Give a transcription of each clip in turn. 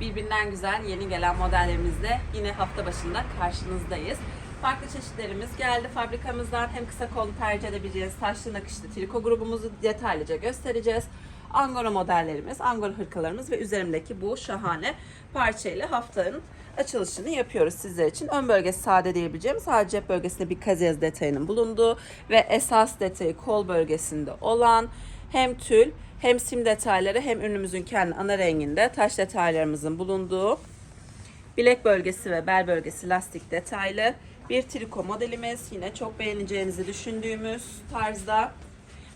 Birbirinden güzel yeni gelen modellerimizle yine hafta başında karşınızdayız. Farklı çeşitlerimiz geldi fabrikamızdan. Hem kısa kollu tercih edebileceğiniz taşlı nakışlı triko grubumuzu detaylıca göstereceğiz. Angora modellerimiz, angora hırkalarımız ve üzerimdeki bu şahane parçayla haftanın açılışını yapıyoruz sizler için. Ön bölgesi sade diyebileceğim. Sadece cep bölgesinde bir kaziyaz detayının bulunduğu ve esas detayı kol bölgesinde olan hem tül hem sim detayları hem ürünümüzün kendi ana renginde taş detaylarımızın bulunduğu bilek bölgesi ve bel bölgesi lastik detaylı bir triko modelimiz. Yine çok beğeneceğinizi düşündüğümüz tarzda.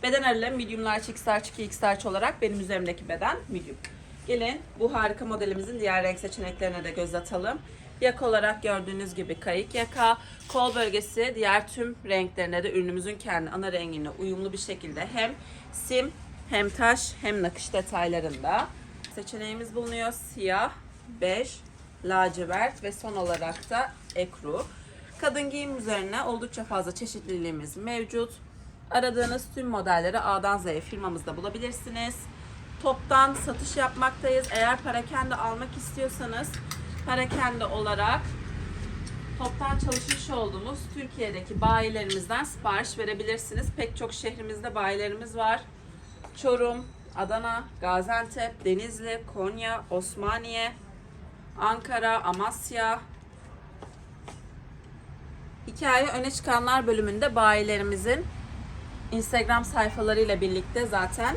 Beden aralığı medium large, x large, 2 x large olarak benim üzerimdeki beden medium. Gelin bu harika modelimizin diğer renk seçeneklerine de göz atalım. Yaka olarak gördüğünüz gibi kayık yaka, kol bölgesi diğer tüm renklerine de ürünümüzün kendi ana rengine uyumlu bir şekilde hem sim hem taş hem nakış detaylarında seçeneğimiz bulunuyor. Siyah, bej, lacivert ve son olarak da ekru. Kadın giyim üzerine oldukça fazla çeşitliliğimiz mevcut. Aradığınız tüm modelleri A'dan Z'ye firmamızda bulabilirsiniz. Toptan satış yapmaktayız. Eğer parakende almak istiyorsanız parakende olarak toptan çalışmış olduğumuz Türkiye'deki bayilerimizden sipariş verebilirsiniz. Pek çok şehrimizde bayilerimiz var. Çorum, Adana, Gaziantep, Denizli, Konya, Osmaniye, Ankara, Amasya. Hikaye öne çıkanlar bölümünde bayilerimizin Instagram sayfalarıyla birlikte zaten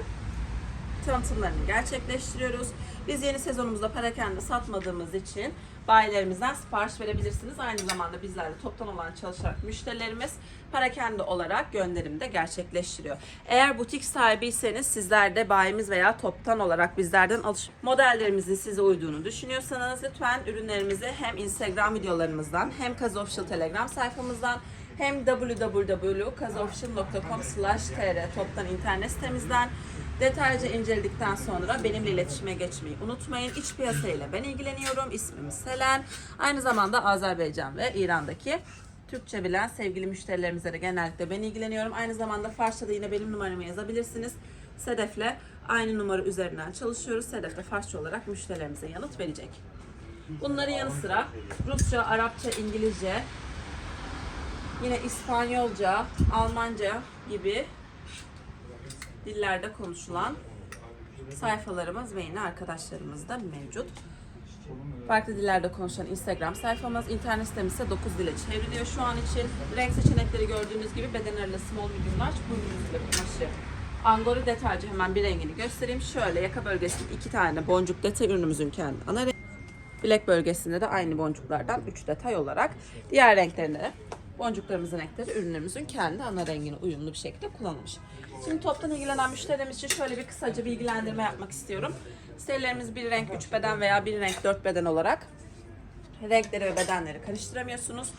tanıtımlarını gerçekleştiriyoruz. Biz yeni sezonumuzda parakende satmadığımız için bayilerimizden sipariş verebilirsiniz. Aynı zamanda bizlerle toptan olan çalışarak müşterilerimiz parakende olarak gönderim de gerçekleştiriyor. Eğer butik sahibiyseniz sizler de bayimiz veya toptan olarak bizlerden alış modellerimizin size uyduğunu düşünüyorsanız lütfen ürünlerimizi hem Instagram videolarımızdan hem Kaz Official Telegram sayfamızdan hem www.kazofficial.com tr toptan internet sitemizden detaylıca inceledikten sonra benimle iletişime geçmeyi unutmayın. İç piyasayla ben ilgileniyorum. İsmim Selen. Aynı zamanda Azerbaycan ve İran'daki Türkçe bilen sevgili müşterilerimize de genellikle ben ilgileniyorum. Aynı zamanda Farsça'da da yine benim numaramı yazabilirsiniz. Sedef'le aynı numara üzerinden çalışıyoruz. Sedef de Farsça olarak müşterilerimize yanıt verecek. Bunların yanı sıra Rusça, Arapça, İngilizce, Yine İspanyolca, Almanca gibi dillerde konuşulan sayfalarımız ve yine arkadaşlarımız da mevcut. Farklı dillerde konuşan Instagram sayfamız, internet sitemiz ise 9 dile çevriliyor şu an için. Renk seçenekleri gördüğünüz gibi beden aralığı small medium large, boynumuz ve kumaşı. Angora detaycı hemen bir rengini göstereyim. Şöyle yaka bölgesinde iki tane boncuk detay ürünümüzün kendi ana rengi. Bilek bölgesinde de aynı boncuklardan 3 detay olarak diğer renklerinde de boncuklarımızın renkleri ürünlerimizin kendi ana rengine uyumlu bir şekilde kullanılmış. Şimdi toptan ilgilenen müşterilerimiz için şöyle bir kısaca bilgilendirme yapmak istiyorum. Serilerimiz bir renk 3 beden veya bir renk 4 beden olarak renkleri ve bedenleri karıştıramıyorsunuz.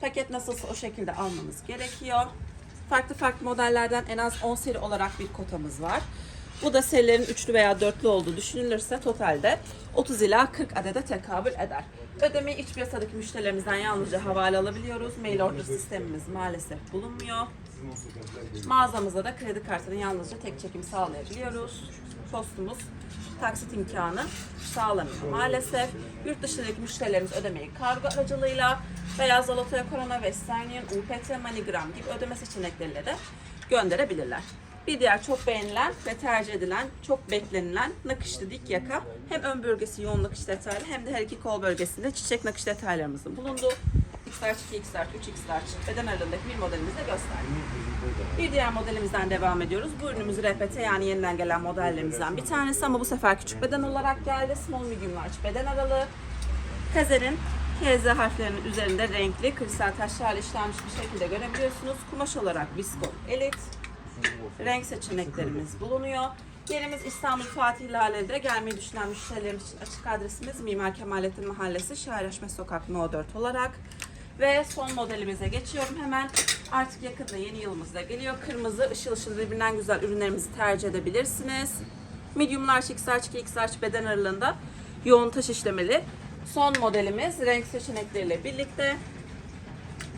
Paket nasılsa o şekilde almanız gerekiyor. Farklı farklı modellerden en az 10 seri olarak bir kotamız var. Bu da serilerin üçlü veya dörtlü olduğu düşünülürse totalde 30 ila 40 adede tekabül eder. Ödemeyi iç piyasadaki müşterilerimizden yalnızca havale alabiliyoruz. Mail order sistemimiz maalesef bulunmuyor. Mağazamızda da kredi kartını yalnızca tek çekim sağlayabiliyoruz. Postumuz taksit imkanı sağlamıyor maalesef. Yurt dışındaki müşterilerimiz ödemeyi kargo aracılığıyla veya Zalota'ya Corona, Western Union, UPT, MoneyGram gibi ödeme seçenekleriyle de gönderebilirler. Bir diğer çok beğenilen ve tercih edilen, çok beklenilen nakışlı dik yaka hem ön bölgesi yoğun nakış detaylı hem de her iki kol bölgesinde çiçek nakış detaylarımızın bulunduğu XR, 2XR, 3XR beden aralığındaki bir modelimizde gösterdik. Bir diğer modelimizden devam ediyoruz. Bu ürünümüz RPT yani yeniden gelen modellerimizden bir tanesi ama bu sefer küçük beden olarak geldi. Small medium large beden aralığı. Kazerin KZ harflerinin üzerinde renkli kristal taşlarla işlenmiş bir şekilde görebiliyorsunuz. Kumaş olarak Viscol Elite. Renk seçeneklerimiz bulunuyor. Yerimiz İstanbul Fatih Lale'de gelmeyi düşünen müşterilerimiz için açık adresimiz Mimar Kemalettin Mahallesi Şairaşme Sokak No 4 olarak. Ve son modelimize geçiyorum hemen. Artık yakında yeni yılımız da geliyor. Kırmızı ışıl ışıl birbirinden güzel ürünlerimizi tercih edebilirsiniz. Medium large, XL, 2XL beden aralığında yoğun taş işlemeli. Son modelimiz renk seçenekleriyle birlikte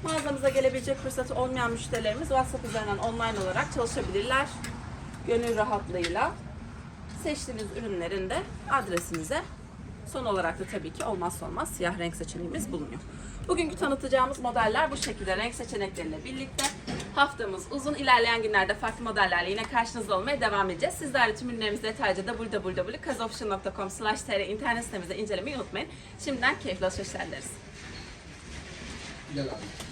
Mağazamıza gelebilecek fırsatı olmayan müşterilerimiz WhatsApp üzerinden online olarak çalışabilirler. Gönül rahatlığıyla seçtiğiniz ürünlerin de adresinize Son olarak da tabii ki olmazsa olmaz siyah renk seçeneğimiz bulunuyor. Bugünkü tanıtacağımız modeller bu şekilde renk seçenekleriyle birlikte haftamız uzun. ilerleyen günlerde farklı modellerle yine karşınızda olmaya devam edeceğiz. Sizler de tüm ürünlerimizi detaylıca www.kazoption.com tr internet sitemizde incelemeyi unutmayın. Şimdiden keyifli alışverişler dileriz. Gel abi.